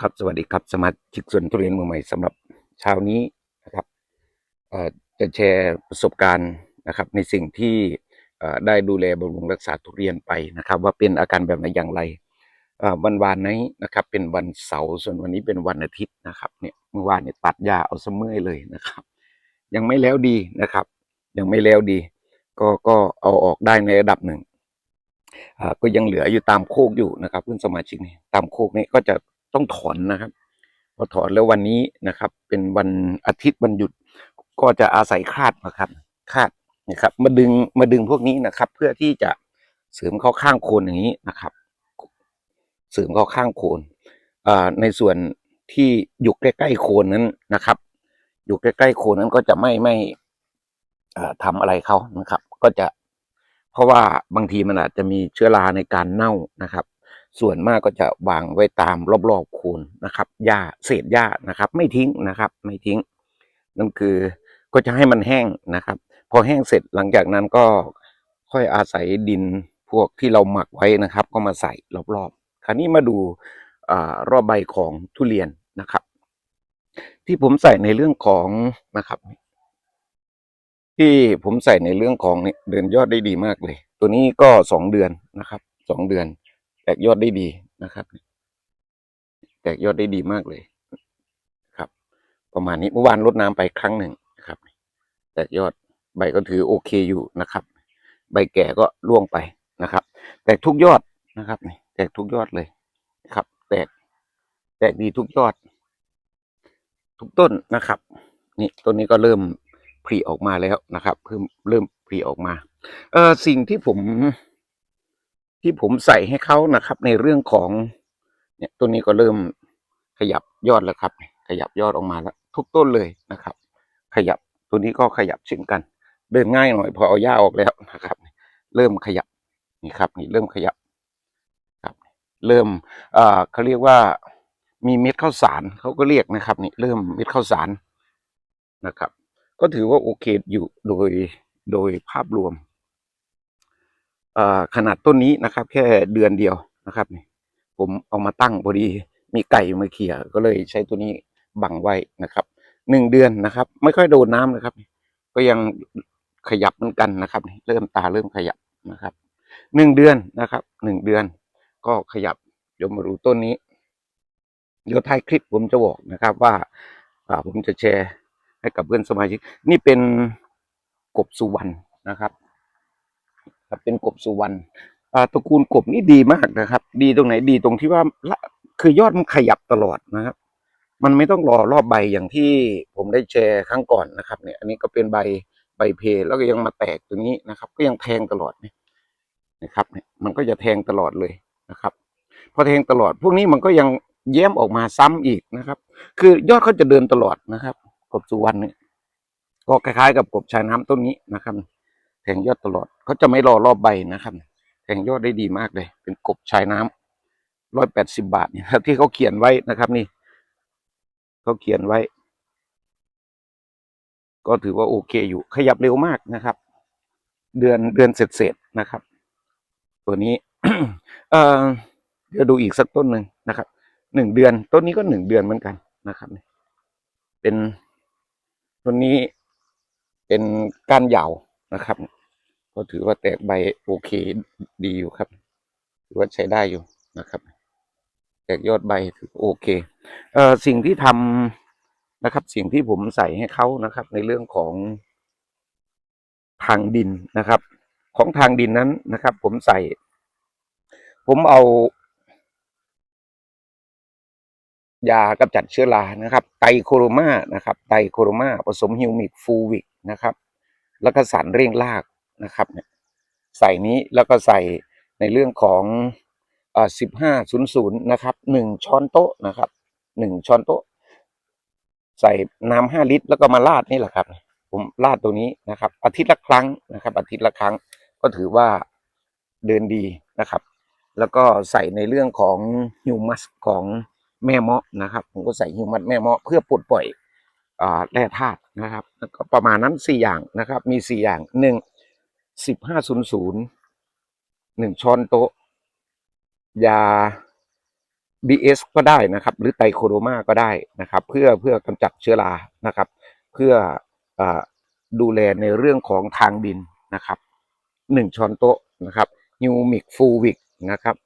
ครับสวัสดีครับสมาชิกส่วนทุเรียนมือใหม่สำหรับเช้านี้นะครับจะแชร์ประสบการณ์นะครับ ในสิ่งที่ได้ดูแลบำรุงรักษาทุเรียนไปนะครับ ว่าเป็นอาการแบบไหนอย่างไรวันวานนี้นะครับ เป็นวันเสาร์ส่วนวันนี้เป็นวันอาทิตย์นะครับเนี่ยเมื่อวานเนี่ยตัดหญ้าเอาเสมอเลยนะครับ ยังไม่แล้วดีนะครับ ยังไม่แล้วดี ก็ก็เอาออกได้ในระดับหนึ่งก็ยังเหลืออยู่ตามโคกอยู่นะครับเพื่อนสมาชิกนี่ตามโคกนี้ก็จะ ต้องถอนนะครับพอถอนแล้ววันนี้นะครับ เป็นวันอาทิตย์วันหยุด ก็จะอาศัยคาดนะครับคาดนะครับ มาดึงมาดึงพวกนี้นะครับ เพื่อที่จะเสริมเข้าข้างโคนอย่างนี้นะครับ เสริมเข้าข้างโคนในส่วนที่อยู่ใกล้ๆโคนนั้นนะครับ อยู่ใกล้ๆโคนนั้นก็จะไม่ไม่อ่าทำอะไรเขานะครับ ก็จะเพราะว่าบางทีมันอาจจะมีเชื้อราในการเน่านะครับ ส่วนมากก็จะวางไว้ตามรอบๆโคนนะครับหญ้าเศษหญ้านะครับ ไม่ทิ้งนะครับ ไม่ทิ้ง นั่นคือก็จะให้มันแห้งนะครับ พอแห้งเสร็จหลังจากนั้นก็ค่อยอาศัยดินพวกที่เราหมักไว้นะครับ ก็มาใส่รอบๆ คราวนี้มาดูอรอบใบของทุเรียนนะครับ ที่ผมใส่ในเรื่องของนะครับ ที่ผมใส่ในเรื่องของเนี่ยเดินยอดได้ดีมากเลย ตัวนี้ก็สองเดือนนะครับสองเดือน แตกยอดได้ดีนะครับ แตกยอดได้ดีมากเลยครับ ประมาณนี้เมื่อวานรดน้ำไปครั้งหนึ่งนะครับ แตกยอดใบก็ถือโอเคอยู่นะครับ ใบแก่ก็ร่วงไปนะครับ แตกทุกยอดนะครับนี่แตกทุกยอดเลยครับ แตกแตกดีทุกยอด ทุกต้นนะครับ นี่ต้นนี้ก็เริ่มผลิออกมาแล้วนะครับ เพิ่มเริ่มผลิออกมา เออสิ่งที่ผม ที่ผมใส่ให้เขานะครับ ในเรื่องของ เนี่ยต้นนี้ก็เริ่มขยับยอดแล้วครับ ขยับยอดออกมาแล้ว ทุกต้นเลยนะครับ ขยับตัวนี้ก็ขยับเช่นกัน เดินง่ายหน่อยพอเอาหญ้าออกแล้วนะครับ เริ่มขยับนี่ครับ นี่เริ่มขยับครับ เริ่มอ่อเขาเรียกว่ามีเม็ดข้าวสารเขาก็เรียกนะครับ นี่เริ่มเม็ดข้าวสารนะครับ ก็ถือว่าโอเคอยู่โดยโดยภาพรวม ขนาดต้นนี้นะครับ แค่เดือนเดียวนะครับนี่ผมเอามาตั้งพอดีมีไก่มาเขี่ยก็เลยใช้ตัวนี้บังไว้นะครับหนึ่งเดือนนะครับ ไม่ค่อยโดนน้ำนะครับ ก็ยังขยับเหมือนกันนะครับเริ่มตาเริ่มขยับนะครับหนึ่งเดือนนะครับหนึ่งเดือน ก็ขยับเดี๋ยวมาดูต้นนี้เดี๋ยวท้ายคลิปผมจะบอกนะครับว่าผมจะแชร์ให้กับเพื่อนสมาชิก นี่เป็นกบสุวรรณนะครับ ครับเป็นกบสุวรรณตระกูลกบนี่ดีมากนะครับ ดีตรงไหนดีตรงที่ว่าคือยอดมันขยับตลอดนะครับ มันไม่ต้องรอรอบใบอย่างที่ผมได้แชร์ครั้งก่อนนะครับ เนี่ย อันนี้ก็เป็นใบใบเพลแล้วก็ยังมาแตกตรงนี้นะครับ ก็ยังแทงตลอดเนี่ยนะครับ เนี่ยมันก็จะแทงตลอดเลยนะครับ พอแทงตลอด พวกนี้มันก็ยังแย้มออกมาซ้ำอีกนะครับ คือยอดเขาจะเดินตลอดนะครับ กบสุวรรณเนี่ยก็คล้ายๆกับกบชายน้ำต้นนี้นะครับ แทงยอดตลอดเขาจะไม่รอรอบใบนะครับ แทงยอดได้ดีมากเลย เป็นกบชายน้ำร้อยแปดสิบาทเนี่ยครับที่เขาเขียนไว้นะครับ นี่เขาเขียนไว้ ก็ถือว่าโอเคอยู่ ขยับเร็วมากนะครับ เดือนเดือนเสร็จๆนะครับ ตัวนี้ เอ่อเดี๋ยวดูอีกสักต้นหนึ่งนะครับหนึ่งเดือนต้นนี้ก็หนึ่งเดือนเหมือนกันนะครับเป็นต้นนี้เป็นก้านยาว นะครับ ก็ถือว่าแตกใบโอเคดีอยู่ครับ ถือว่าใช้ได้อยู่นะครับ แตกยอดใบถือโอเคเอ่อสิ่งที่ทำนะครับ สิ่งที่ผมใส่ให้เขานะครับ ในเรื่องของทางดินนะครับ ของทางดินนั้นนะครับ ผมใส่ ผมเอายากำจัดเชื้อรานะครับ ไตรโคโรมานะครับ ไตรโคโรมาผสมฮิวมิกฟูวิกนะครับ แล้วก็สารเร่งรากนะครับเนี่ยใส่นี้แล้วก็ใส่ในเรื่องของอ่อสิบห้าศูนย์ศูนย์นะครับหนึ่งช้อนโต๊ะนะครับหนึ่งช้อนโต๊ะ ใส่น้ำห้าลิตร แล้วก็มาราดนี่แหละครับ ผมราดตรงนี้นะครับ อาทิตย์ละครั้งนะครับ อาทิตย์ละครั้งก็ถือว่าเดินดีนะครับ แล้วก็ใส่ในเรื่องของฮิวมัสของแม่เมาะนะครับ ผมก็ใส่ฮิวมัสแม่เมาะเพื่อปลดปล่อย แร่ธาตุนะครับก็ประมาณนั้นสี่อย่างนะครับ มีสี่อย่างหนึ่งสิบห้าศูนย์ศูนย์หนึ่งช้อนโต๊ะ ยา BS ก็ได้นะครับ หรือไตรโคโดมาก็ได้นะครับ เพื่อเพื่อกำจัดเชื้อรานะครับ เพื่ออดูแลในเรื่องของทางดินนะครับหนึ่งช้อนโต๊ะนะครับฮิวมิกฟูวิกนะครับ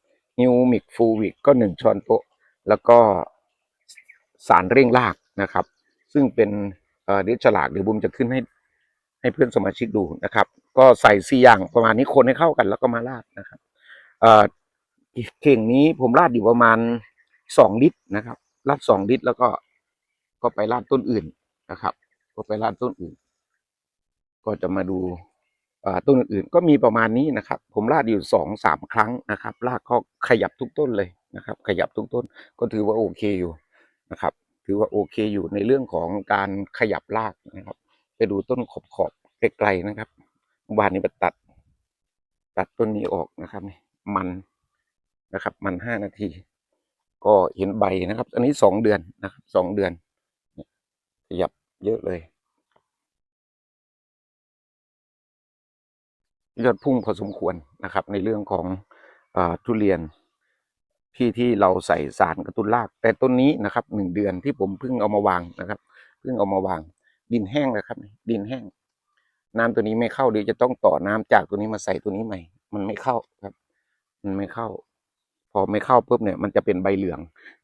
ฮิวมิกฟูวิกก็หนึ่งช้อนโต๊ะ แล้วก็สารเร่งรากนะครับ ซึ่งเป็นเดี๋ยวฉลากเดี๋ยวบุมจะขึ้นให้ให้เพื่อนสมาชิกดูนะครับ ก็ใส่สี่อย่างประมาณนี้คนให้เข้ากันแล้วก็มาราดนะครับเออเข่งนี้ผมราดอยู่ประมาณสองลิตรนะครับราดสองลิตรแล้วก็ก็ไปราดต้นอื่นนะครับ ก็ไปราดต้นอื่น ก็จะมาดูเอ่อต้นอื่นก็มีประมาณนี้นะครับ ผมราดอยู่สองสามครั้งนะครับรากก็ขยับทุกต้นเลยนะครับ ขยับทุกต้นก็ถือว่าโอเคอยู่นะครับ ถือว่าโอเคอยู่ในเรื่องของการขยับรากนะครับ ไปดูต้นขอบขอบไกลๆนะครับเมื่อวานนี้ไปตัด ตัดต้นนี้ออกนะครับมันนะครับ มันห้านาที ก็เห็นใบนะครับ อันนี้สองเดือนนะครับสองเดือนขยับเยอะเลยยอดพุ่งพอสมควรนะครับ ในเรื่องของอทุเรียน ที่ที่เราใส่สารกระตุ้นราก แต่ต้นนี้นะครับหนึ่งเดือนที่ผมเพิ่งเอามาวางนะครับเพิ่งเอามาวาง ดินแห้งนะครับ ดินแห้ง น้ำตัวนี้ไม่เข้าเดี๋ยวจะต้องต่อน้ำจากตัวนี้มาใส่ตัวนี้ใหม่ มันไม่เข้าครับ มันไม่เข้า พอไม่เข้าปุ๊บเนี่ย มันจะเป็นใบเหลือง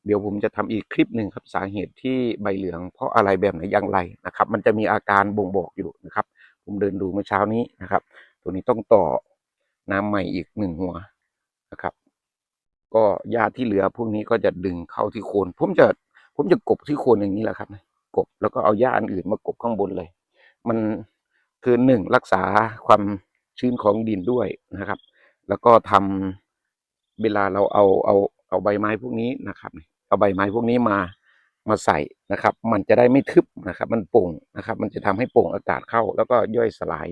เดี๋ยวผมจะทำอีกคลิปหนึ่งครับสาเหตุที่ใบเหลือง เพราะอะไรแบบไหนอย่างไรนะครับ มันจะมีอาการบ่งบอกอยู่นะครับ ผมเดินดูเมื่อเช้านี้นะครับ ตัวนี้ต้องต่อน้ำใหม่อีกหนึ่งหัวนะครับ ก็หญ้าที่เหลือพวกนี้ก็จะดึงเข้าที่โคน ผมจะผมจะกบที่โคนอย่างนี้แหละครับกบแล้วก็เอาหญ้าอันอื่นมากบข้างบนเลย มันคือหนึ่งรักษาความชื้นของดินด้วยนะครับ แล้วก็ทำเวลาเราเอาเอาเอาใบไม้พวกนี้นะครับ เอาใบไม้พวกนี้มามาใส่นะครับ มันจะได้ไม่ทึบนะครับ มันโป่งนะครับ มันจะทำให้โป่งอากาศเข้า แล้วก็ย่อยสลาย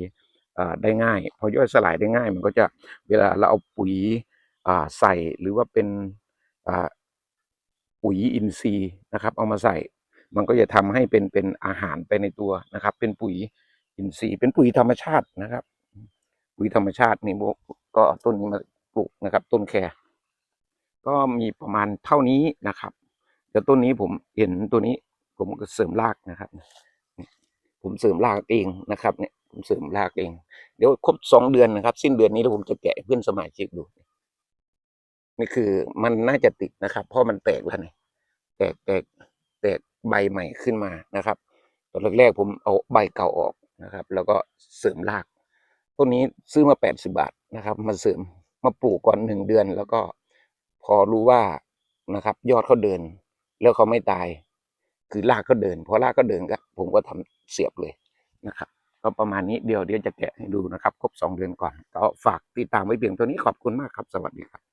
ได้ง่าย พอย่อยสลายได้ง่าย มันก็จะเวลาเราเอาปุ๋ย ใส่หรือว่าเป็นปุ๋ยอินทรีย์นะครับ เอามาใส่ มันก็จะทำให้เป็นเป็นอาหารไปในตัวนะครับ เป็นปุ๋ยอินทรีย์ เป็นปุ๋ยธรรมชาตินะครับ ปุ๋ยธรรมชาตินี่บก็ต้นนี้มาปลูกนะครับ ต้นแครก็มีประมาณเท่านี้นะครับเดี๋ยวต้นนี้ผมเห็นตัวนี้ผมก็เสริมรากนะครับ ผมเสริมรากเองนะครับเนี่ยผมเสริมรากเอง เดี๋ยวครบสองเดือนนะครับ สิ้นเดือนนี้แล้วผมจะแกะเพื่อนสมาชิกดู นี่คือมันน่าจะติดนะครับ เพราะมันแตกแล้วเนี่ยแตกแตกแตกใบใหม่ขึ้นมานะครับ ตอนแรกๆผมเอาใบเก่าออกนะครับ แล้วก็เสริมรากต้นนี้ซื้อมาแปดสิบาทนะครับ มาเสริมมาปลูกก่อนหนึ่งเดือน แล้วก็พอรู้ว่านะครับ ยอดเขาเดิน แล้วเขาไม่ตาย คือรากเขาเดินพอรากเขาเดินก็ผมก็ทำเสียบเลยนะครับ ก็ประมาณนี้เดี๋ยวเดี๋ยวจะแกะให้ดูนะครับ ครบสองเดือนก่อนก็ฝากติดตามไว้เพียงเท่านี้ขอบคุณมากครับ สวัสดีครับ